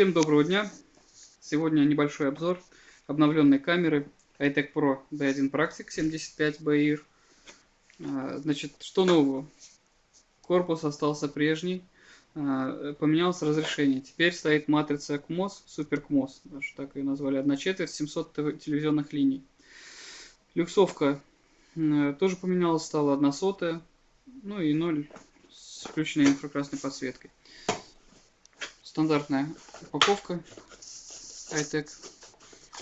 Всем доброго дня! Сегодня небольшой обзор обновленной камеры iTech Pro B1 Practic 75 BIR. А, значит, что нового? Корпус остался прежний, а, поменялось разрешение. Теперь стоит матрица CMOS, Super CMOS, даже так ее назвали, 1 четверть, 700 телевизионных линий. Люксовка тоже поменялась, стала 1 сотая, ну и 0 с включенной инфракрасной подсветкой стандартная упаковка high-tech.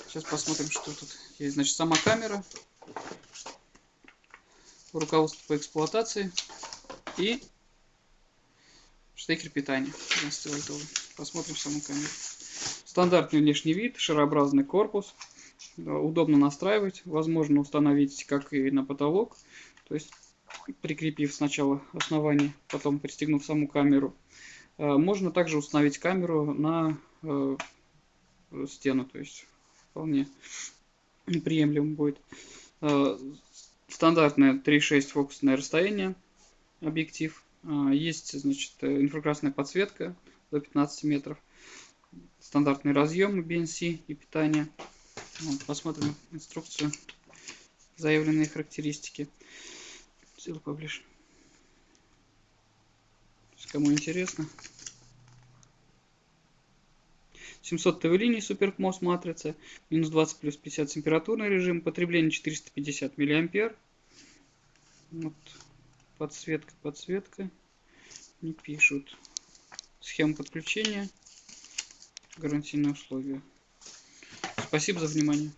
Сейчас посмотрим, что тут есть. Значит, сама камера, руководство по эксплуатации и штекер питания 12 вольтовый. Посмотрим саму камеру. Стандартный внешний вид, шарообразный корпус. Удобно настраивать, возможно установить как и на потолок, то есть прикрепив сначала основание, потом пристегнув саму камеру можно также установить камеру на э, стену, то есть вполне приемлемо будет. Э, стандартное 3.6 фокусное расстояние объектив. Есть, значит, инфракрасная подсветка до 15 метров. Стандартный разъем BNC и питание. Вот, посмотрим инструкцию, заявленные характеристики. Силу поближе кому интересно. 700 ТВ линий суперкмос матрица, минус 20 плюс 50 температурный режим, потребление 450 миллиампер. Вот. Подсветка, подсветка. Не пишут. Схема подключения. Гарантийные условия. Спасибо за внимание.